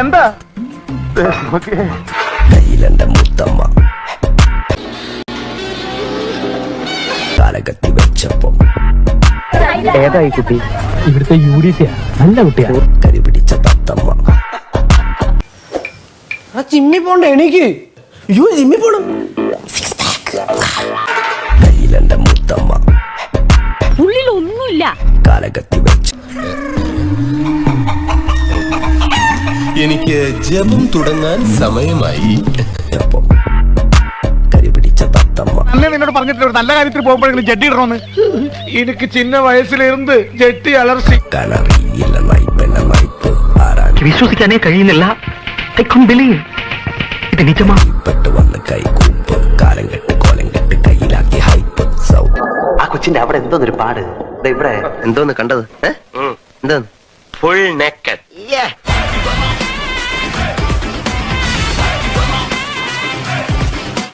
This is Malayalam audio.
എന്താ? കയ്യിലെന്റെ മുത്തമ്മ തലകത്തി വെച്ചപ്പോ ഏതായി കുട്ടി? ഇവിടുത്തെ യൂഡിസിയാ നല്ല കുട്ടിയാ കരി പിടിച്ച തത്തമ്മ ആ ചിമ്മി പോണ്ട എനിക്ക് അയ്യോ ചിമ്മി പോണം. കയ്യിലെന്റെ മുത്തമ്മ ഉള്ളിലൊന്നുമില്ല. കാലകത്തി വെച്ച്. എനിക്ക് ജപം തുടങ്ങാൻ സമയമായി. അല്ലേ നിന്നോട് പറഞ്ഞിട്ടില്ല ഒരു നല്ല കാര്യത്തിൽ പോകുമ്പോഴെങ്കിലും ജഡ്ഡി ഇടണമെന്ന് എനിക്ക് ചിന്ന വയസ്സിലിരുന്ന് ജെട്ടി അലർച്ചി. വിശ്വസിക്കാനേ കഴിയുന്നില്ല. ഐ കോൺ ബിലീവ് ഇത് നിജമാ. പെട്ട് വന്ന് കൈകൂപ്പ് കാലം കെട്ട് കോലം കെട്ട് കയ്യിലാക്കി ഹൈപ്പ് സൗ ആ കൊച്ചിന്റെ അവിടെ എന്തോന്നൊരു പാട്? ദേ ഇവിടെ. എന്തോന്ന് കണ്ടത്? എന്തോന്ന്? Full naked